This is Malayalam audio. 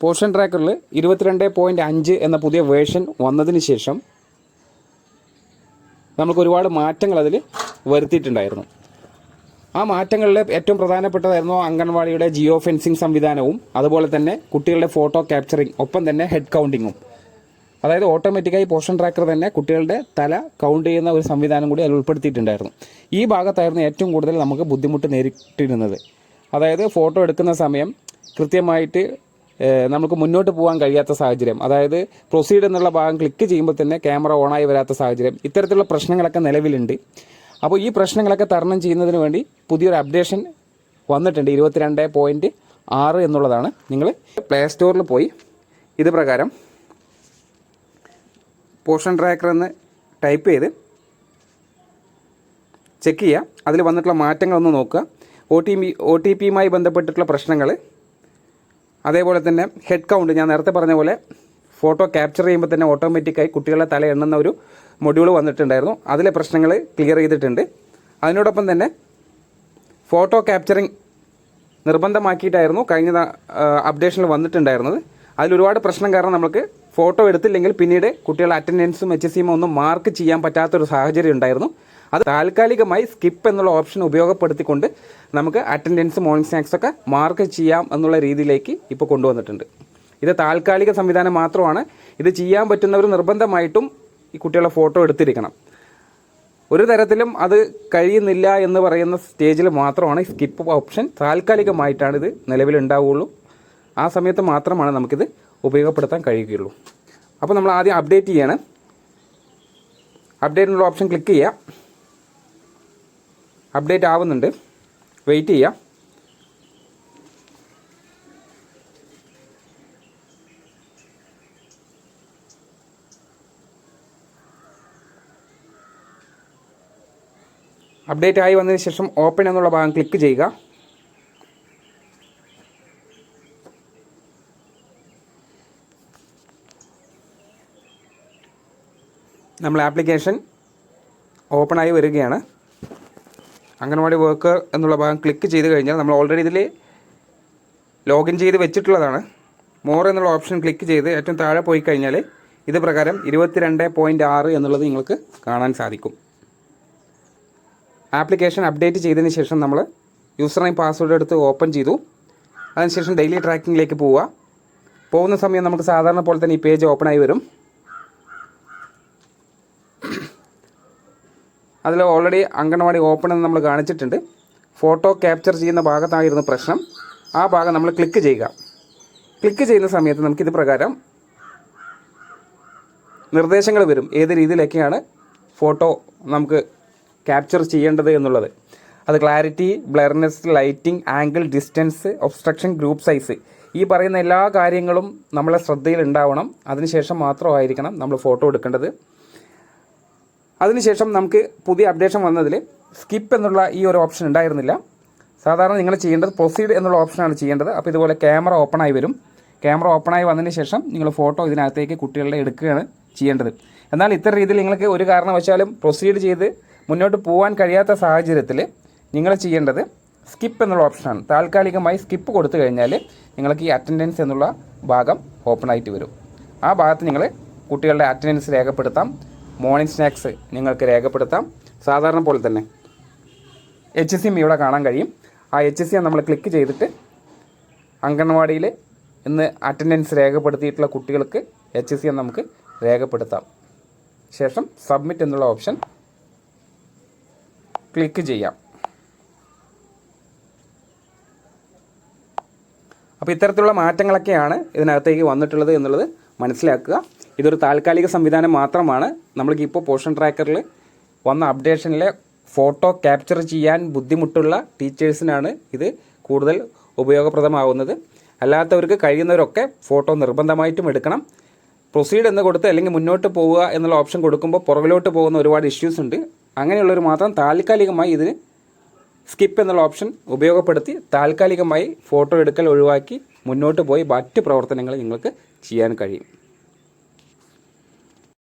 പോർഷൻ ട്രാക്കറിൽ ഇരുപത്തിരണ്ട് പോയിന്റ് അഞ്ച് എന്ന പുതിയ വേർഷൻ വന്നതിന് ശേഷം നമുക്ക് ഒരുപാട് മാറ്റങ്ങൾ അതിൽ വരുത്തിയിട്ടുണ്ടായിരുന്നു. ആ മാറ്റങ്ങളിൽ ഏറ്റവും പ്രധാനപ്പെട്ടതായിരുന്നു അംഗൻവാടിയുടെ ജിയോ ഫെൻസിങ് സംവിധാനവും അതുപോലെ തന്നെ കുട്ടികളുടെ ഫോട്ടോ ക്യാപ്ചറിങ് ഒപ്പം തന്നെ ഹെഡ് കൗണ്ടിങ്ങും. അതായത് ഓട്ടോമാറ്റിക്കായി പോർഷൻ ട്രാക്കർ തന്നെ കുട്ടികളുടെ തല കൗണ്ട് ചെയ്യുന്ന ഒരു സംവിധാനം കൂടി അതിൽ ഉൾപ്പെടുത്തിയിട്ടുണ്ടായിരുന്നു. ഈ ഭാഗത്തായിരുന്നു ഏറ്റവും കൂടുതൽ നമുക്ക് ബുദ്ധിമുട്ട് നേരിട്ടിരുന്നത്. അതായത് ഫോട്ടോ എടുക്കുന്ന സമയം കൃത്യമായിട്ട് നമുക്ക് മുന്നോട്ട് പോകാൻ കഴിയാത്ത സാഹചര്യം. അതായത് പ്രൊസീഡ് എന്നുള്ള ഭാഗം ക്ലിക്ക് ചെയ്യുമ്പോൾ തന്നെ ക്യാമറ ഓണായി വരാത്ത സാഹചര്യം. ഇത്തരത്തിലുള്ള പ്രശ്നങ്ങളൊക്കെ നിലവിലുണ്ട്. അപ്പോൾ ഈ പ്രശ്നങ്ങളൊക്കെ തരണം ചെയ്യുന്നതിന് വേണ്ടി പുതിയൊരു അപ്ഡേഷൻ വന്നിട്ടുണ്ട്. ഇരുപത്തിരണ്ട് പോയിന്റ് ആറ് എന്നുള്ളതാണ്. നിങ്ങൾ പ്ലേ സ്റ്റോറിൽ പോയി ഇത് പ്രകാരം പോഷൻ ട്രാക്കർ എന്ന് ടൈപ്പ് ചെയ്ത് ചെക്ക് ചെയ്യുക. അതിൽ വന്നിട്ടുള്ള മാറ്റങ്ങളൊന്ന് നോക്കുക. ഒ ടി ഒ ടി പിയുമായി ബന്ധപ്പെട്ടിട്ടുള്ള പ്രശ്നങ്ങൾ അതേപോലെ തന്നെ ഹെഡ് കൗണ്ട് ഞാൻ നേരത്തെ പറഞ്ഞ പോലെ ഫോട്ടോ ക്യാപ്ചർ ചെയ്യുമ്പോൾ തന്നെ ഓട്ടോമാറ്റിക്കായി കുട്ടികളെ തല എണ്ണുന്ന ഒരു മൊഡ്യൂൾ വന്നിട്ടുണ്ടായിരുന്നു. അതിലെ പ്രശ്നങ്ങൾ ക്ലിയർ ചെയ്തിട്ടുണ്ട്. അതിനോടൊപ്പം തന്നെ ഫോട്ടോ ക്യാപ്ചറിങ് നിർബന്ധമാക്കിയിട്ടായിരുന്നു കഴിഞ്ഞ അപ്ഡേഷനിൽ വന്നിട്ടുണ്ടായിരുന്നത്. അതിലൊരുപാട് പ്രശ്നം കാരണം നമുക്ക് ഫോട്ടോ എടുത്തില്ലെങ്കിൽ പിന്നീട് കുട്ടികളുടെ അറ്റൻഡൻസും എച്ച് എസ് സിയും ഒന്നും മാർക്ക് ചെയ്യാൻ പറ്റാത്തൊരു സാഹചര്യം ഉണ്ടായിരുന്നു. അത് താൽക്കാലികമായി സ്കിപ്പ് എന്നുള്ള ഓപ്ഷൻ ഉപയോഗപ്പെടുത്തിക്കൊണ്ട് നമുക്ക് അറ്റൻഡൻസ് മോർണിംഗ് സ്നാക്സ് ഒക്കെ മാർക്ക് ചെയ്യാം എന്നുള്ള രീതിയിലേക്ക് ഇപ്പോൾ കൊണ്ടുവന്നിട്ടുണ്ട്. ഇത് താൽക്കാലിക സംവിധാനം മാത്രമാണ്. ഇത് ചെയ്യാൻ പറ്റുന്നവർ നിർബന്ധമായിട്ടും ഈ കുട്ടികളെ ഫോട്ടോ എടുത്തിരിക്കണം. ഒരു തരത്തിലും അത് കഴിയുന്നില്ല എന്ന് പറയുന്ന സ്റ്റേജിൽ മാത്രമാണ് സ്കിപ്പ് ഓപ്ഷൻ താൽക്കാലികമായിട്ടാണ് ഇത് നിലവിലുണ്ടാവുകയുള്ളൂ ആ സമയത്ത് മാത്രമാണ് നമുക്കിത് ഉപയോഗപ്പെടുത്താൻ കഴിയുകയുള്ളൂ. അപ്പോൾ നമ്മൾ ആദ്യം അപ്ഡേറ്റ് ചെയ്യാണ്. അപ്ഡേറ്റിനുള്ള ഓപ്ഷൻ ക്ലിക്ക് ചെയ്യുക അപ്ഡേറ്റ് ആവുന്നുണ്ട്. വെയിറ്റ് ചെയ്യാം. അപ്ഡേറ്റ് ആയി വന്നതിന് ശേഷം ഓപ്പൺ എന്നുള്ള ഭാഗം ക്ലിക്ക് ചെയ്യുക. നമ്മൾ ആപ്ലിക്കേഷൻ ഓപ്പൺ ആയി വരികയാണ്. അംഗൻവാടി വർക്കർ എന്നുള്ള ഭാഗം ക്ലിക്ക് ചെയ്ത് കഴിഞ്ഞാൽ നമ്മൾ ഓൾറെഡി ഇതിൽ ലോഗിൻ ചെയ്ത് വെച്ചിട്ടുള്ളതാണ്. മോർ എന്നുള്ള ഓപ്ഷൻ ക്ലിക്ക് ചെയ്ത് ഏറ്റവും താഴെ പോയി കഴിഞ്ഞാൽ ഇത് പ്രകാരം ഇരുപത്തിരണ്ട് പോയിന്റ് ആറ് എന്നുള്ളത് നിങ്ങൾക്ക് കാണാൻ സാധിക്കും. ആപ്ലിക്കേഷൻ അപ്ഡേറ്റ് ചെയ്തതിന് ശേഷം നമ്മൾ യൂസർ നെയിം പാസ്വേഡ് എടുത്ത് ഓപ്പൺ ചെയ്തു. അതിനുശേഷം ഡെയിലി ട്രാക്കിങ്ങിലേക്ക് പോവുക. പോകുന്ന സമയം നമുക്ക് സാധാരണ പോലെ തന്നെ ഈ പേജ് ഓപ്പൺ ആയി വരും. അതിൽ ഓൾറെഡി അംഗൻവാടി ഓപ്പൺ എന്ന് നമ്മൾ കാണിച്ചിട്ടുണ്ട്. ഫോട്ടോ ക്യാപ്ചർ ചെയ്യുന്ന ഭാഗത്തായിരുന്നു പ്രശ്നം. ആ ഭാഗം നമ്മൾ ക്ലിക്ക് ചെയ്യുക. ക്ലിക്ക് ചെയ്യുന്ന സമയത്ത് നമുക്കിത് പ്രകാരം നിർദ്ദേശങ്ങൾ വരും. ഏത് രീതിയിലൊക്കെയാണ് ഫോട്ടോ നമുക്ക് ക്യാപ്ചർ ചെയ്യേണ്ടത് എന്നുള്ളത്. അത് clarity blurness lighting angle distance obstruction group size ഈ പറയുന്ന എല്ലാ കാര്യങ്ങളും നമ്മളെ ശ്രദ്ധയിൽ ഉണ്ടാവണം അതിനുശേഷം മാത്രമായിരിക്കണം നമ്മൾ ഫോട്ടോ എടുക്കേണ്ടത്. അതിനുശേഷം നമുക്ക് പുതിയ അപ്ഡേഷൻ വന്നതിൽ സ്കിപ്പ് എന്നുള്ള ഈ ഒരു ഓപ്ഷൻ ഉണ്ടായിരുന്നില്ല. സാധാരണ നിങ്ങൾ ചെയ്യേണ്ടത് പ്രൊസീഡ് എന്നുള്ള ഓപ്ഷനാണ് ചെയ്യേണ്ടത്. അപ്പോൾ ഇതുപോലെ ക്യാമറ ഓപ്പൺ ആയി വരും. ക്യാമറ ഓപ്പൺ ആയി വന്നതിന് ശേഷം നിങ്ങൾ ഫോട്ടോ ഇതിനകത്തേക്ക് കുട്ടികളുടെ എടുക്കുകയാണ് ചെയ്യേണ്ടത്. എന്നാൽ ഇത്തരം രീതിയിൽ നിങ്ങൾക്ക് ഒരു കാരണവശാലും പ്രൊസീഡ് ചെയ്ത് മുന്നോട്ട് പോകാൻ കഴിയാത്ത സാഹചര്യത്തിൽ നിങ്ങൾ ചെയ്യേണ്ടത് സ്കിപ്പ് എന്നുള്ള ഓപ്ഷനാണ് താൽക്കാലികമായി സ്കിപ്പ് കൊടുത്തു കഴിഞ്ഞാൽ നിങ്ങൾക്ക് ഈ അറ്റൻഡൻസ് എന്നുള്ള ഭാഗം ഓപ്പൺ ആയിട്ട് വരും. ആ ഭാഗത്ത് നിങ്ങൾ കുട്ടികളുടെ അറ്റൻഡൻസ് രേഖപ്പെടുത്താം. മോർണിംഗ് സ്നാക്സ് നിങ്ങൾക്ക് രേഖപ്പെടുത്താം. സാധാരണ പോലെ തന്നെ എച്ച് എസ് എം ഇവിടെ കാണാൻ കഴിയും. ആ എച്ച് സി നമ്മൾ ക്ലിക്ക് ചെയ്തിട്ട് അംഗൻവാടിയിൽ ഇന്ന് അറ്റൻഡൻസ് രേഖപ്പെടുത്തിയിട്ടുള്ള കുട്ടികൾക്ക് എച്ച് സി നമുക്ക് രേഖപ്പെടുത്താം. ശേഷം സബ്മിറ്റ് എന്നുള്ള ഓപ്ഷൻ ക്ലിക്ക് ചെയ്യാം. അപ്പോൾ ഇത്തരത്തിലുള്ള മാറ്റങ്ങളൊക്കെയാണ് ഇതിനകത്തേക്ക് വന്നിട്ടുള്ളത് എന്നുള്ളത് മനസ്സിലാക്കുക. ഇതൊരു താൽക്കാലിക സംവിധാനം മാത്രമാണ്. നമ്മൾക്ക് ഇപ്പോൾ പോഷൻ ട്രാക്കറിൽ വന്ന അപ്ഡേഷനിലെ ഫോട്ടോ ക്യാപ്ചർ ചെയ്യാൻ ബുദ്ധിമുട്ടുള്ള ടീച്ചേഴ്സിനാണ് ഇത് കൂടുതൽ ഉപയോഗപ്രദമാവുന്നത് അല്ലാത്തവർക്ക് കഴിയുന്നവരൊക്കെ ഫോട്ടോ നിർബന്ധമായിട്ടും എടുക്കണം. പ്രൊസീഡ് എന്ന് കൊടുത്ത് അല്ലെങ്കിൽ മുന്നോട്ട് പോവുക എന്നുള്ള ഓപ്ഷൻ കൊടുക്കുമ്പോൾ പുറകിലോട്ട് പോകുന്ന ഒരുപാട് ഇഷ്യൂസ് ഉണ്ട്. അങ്ങനെയുള്ളവർ മാത്രം താൽക്കാലികമായി ഇതിന് സ്കിപ്പ് എന്നുള്ള ഓപ്ഷൻ ഉപയോഗപ്പെടുത്തി താൽക്കാലികമായി ഫോട്ടോ എടുക്കൽ ഒഴിവാക്കി മുന്നോട്ട് പോയി മറ്റ് പ്രവർത്തനങ്ങൾ നിങ്ങൾക്ക് ചെയ്യാൻ കഴിയും.